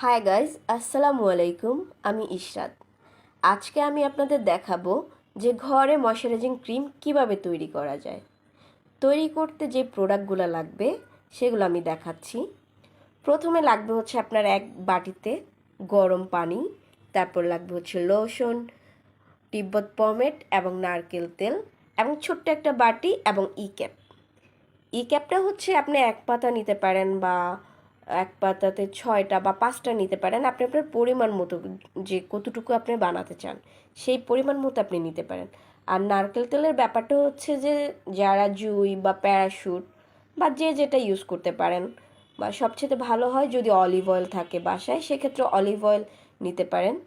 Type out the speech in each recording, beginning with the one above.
Hi guys আসসালামু আলাইকুম, আমি ইশরাত। আজকে আমি আপনাদের দেখাবো যে ঘরে ময়শ্চারাইজিং ক্রিম কীভাবে তৈরি করা যায়। তৈরি করতে যে প্রোডাক্টগুলো লাগবে, সেগুলো আমি দেখাচ্ছি। প্রথমে লাগবে হচ্ছে আপনার এক বাটিতে গরম পানি, তারপর লাগবে হচ্ছে লোশন তিব্বত পমেট এবং নারকেল তেল এবং ছোট্ট একটা বাটি এবং ই ক্যাপ ই ক্যাপটা হচ্ছে আপনি এক পাতা নিতে পারেন বা এক পাতাতে ছয়টা বা পাঁচটা নিতে পারেন। আপনি আপনার পরিমাণ মতো যে কতটুকু আপনি বানাতে চান, সেই পরিমাণ মতো আপনি নিতে পারেন। আর নারকেল তেলের ব্যাপারটা হচ্ছে যে, যারা জুই বা প্যারাশুট বা যে যেটা ইউজ করতে পারেন বা সবচেয়ে ভালো হয় যদি অলিভ অয়েল থাকে বাসায়, সেক্ষেত্রে অলিভ অয়েল নিতে পারেন।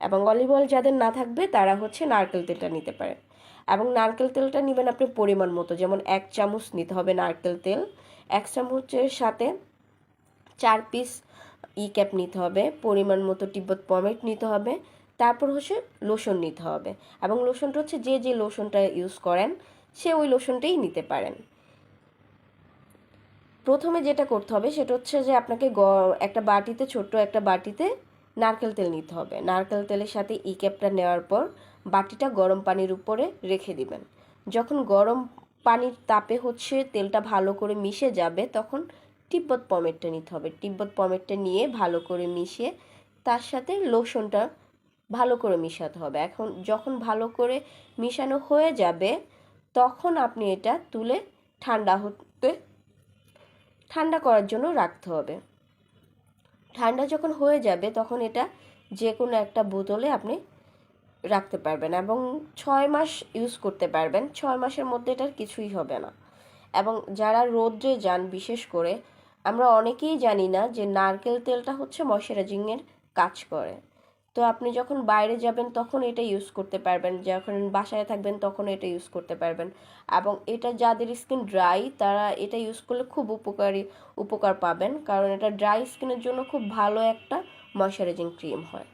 এবং অলিভ অয়েল যাদের না থাকবে, তারা হচ্ছে নারকেল তেলটা নিতে পারেন। এবং নারকেল তেলটা নেবেন আপনি পরিমাণ মতো। যেমন এক চামচ নিতে হবে নারকেল তেল। এক চামচের সাথে চার পিস ই ক্যাপ নিতে হবে, পরিমাণ মতো তিব্বত পমেট নিতে হবে, তারপর হচ্ছে লোশন নিতে হবে এবং লোশনটা হচ্ছে যে যে লোশনটা ইউজ করেন, সে ওই লোশনটাই নিতে পারেন। প্রথমে যেটা করতে হবে সেটা হচ্ছে যে আপনাকে একটা বাটিতে, ছোট্ট একটা বাটিতে নারকেল তেল নিতে হবে। নারকেল তেলের সাথে ই ক্যাপটা নেওয়ার পর বাটিটা গরম পানির উপরে রেখে দিবেন। যখন গরম পানির তাপে হচ্ছে তেলটা ভালো করে মিশে যাবে, তখন তিব্বত পমেটটা নিতে হবে। তিব্বত পমেটটা নিয়ে ভালো করে মিশিয়ে তার সাথে লোশনটা ভালো করে মিশাতে হবে। এখন যখন ভালো করে মিশানো হয়ে যাবে, তখন আপনি এটা তুলে ঠান্ডা হতে, ঠান্ডা করার জন্য রাখতে হবে। ঠান্ডা যখন হয়ে যাবে, তখন এটা যে কোনো একটা বোতলে আপনি রাখতে পারবেন এবং ছয় মাস ইউজ করতে পারবেন। ছয় মাসের মধ্যে এটার কিছুই হবে না। এবং যারা রোদ্রে যান, বিশেষ করে আমরা অনেকেই জানি না যে নারকেল তেলটা হচ্ছে ময়শ্চারাইজিংয়ের কাজ করে। তো আপনি যখন বাইরে যাবেন, তখন এটা ইউজ করতে পারবেন। যখন বাসায় থাকবেন, তখন এটা ইউজ করতে পারবেন। এবং এটা যাদের স্কিন ড্রাই তারা এটা ইউজ করলে খুব উপকারী, উপকার পাবেন। কারণ এটা ড্রাই স্কিনের জন্য খুব ভালো একটা ময়শ্চারাইজিং ক্রিম হয়।